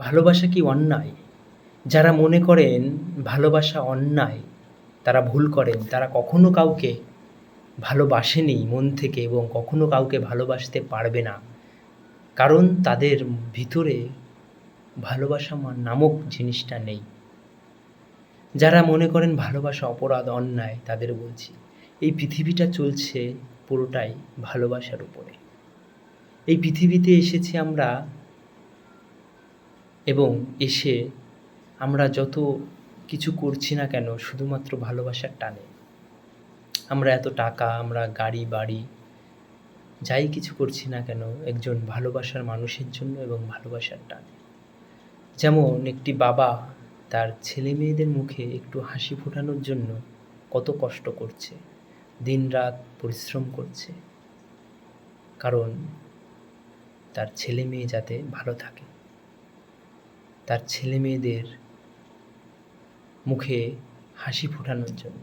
ভালোবাসা কি অন্যায়? যারা মনে করেন ভালোবাসা অন্যায়, তারা ভুল করেন, তারা কখনো কাউকে ভালোবাসেনি মন থেকে এবং কখনো কাউকে ভালোবাসতে পারবে না। কারণ তাদের ভিতরে ভালোবাসা নামক জিনিসটা নেই। যারা মনে করেন ভালোবাসা অপরাধ, অন্যায়, তাদের বলছি, এই পৃথিবীটা চলছে পুরোটাই ভালোবাসার উপরে। এই পৃথিবীতে এসেছি আমরা এবং এসে আমরা যত কিছু করছি না কেন, শুধুমাত্র ভালোবাসার টানে। আমরা এত টাকা, আমরা গাড়ি, বাড়ি, যাই কিছু করছি না কেন, একজন ভালোবাসার মানুষের জন্য এবং ভালোবাসার টানে। যেমন একটি বাবা তার ছেলে মেয়েদের মুখে একটু হাসি ফোটানোর জন্য কত কষ্ট করছে, দিনরাত পরিশ্রম করছে। কারণ তার ছেলে মেয়ে যাতে ভালো থাকে। তার ছেলে মেয়েদের মুখে হাসি ফোটানোর জন্য।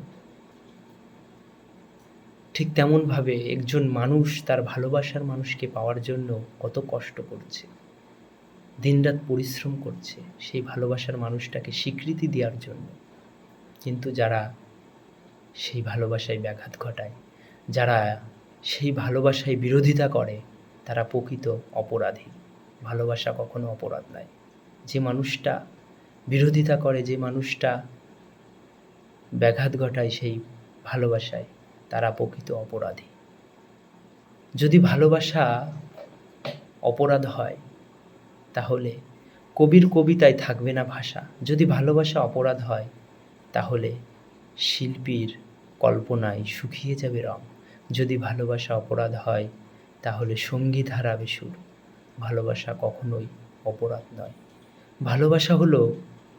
ঠিক তেমনভাবে একজন মানুষ তার ভালোবাসার মানুষকে পাওয়ার জন্য কত কষ্ট করছে, দিনরাত পরিশ্রম করছে সেই ভালোবাসার মানুষটাকে স্বীকৃতি দেওয়ার জন্য। কিন্তু যারা সেই ভালোবাসায় ব্যাঘাত ঘটায়, যারা সেই ভালোবাসায় বিরোধিতা করে, তারা প্রকৃত অপরাধী। ভালোবাসা কখনো অপরাধ নয়। যে মানুষটা বিরোধিতা করে, যে মানুষটা ব্যাঘাত ঘটায় সেই ভালোবাসায়, তারা প্রকৃত অপরাধী। যদি ভালোবাসা অপরাধ হয়, তাহলে কবির কবিতায় থাকবে না ভাষা। যদি ভালোবাসা অপরাধ হয়, তাহলে শিল্পীর কল্পনায় শুকিয়ে যাবে রং। যদি ভালোবাসা অপরাধ হয়, তাহলে সংগীত হারাবে সুর। ভালোবাসা কখনোই অপরাধ নয়। ভালোবাসা হলো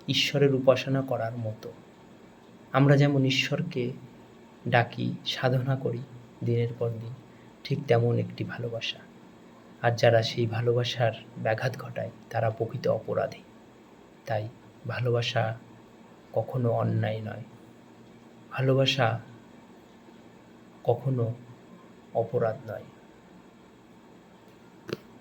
ঈশ্বরের উপাসনা করার মতো। আমরা যেমন ঈশ্বরকে ডাকি, সাধনা করি দিনের পর দিন, ঠিক তেমন একটি ভালোবাসা। আর যারা সেই ভালোবাসার ব্যাঘাত ঘটায়, তারা প্রকৃত অপরাধী। তাই ভালোবাসা কখনো অন্যায় নয়। ভালোবাসা কখনো অপরাধ নয়।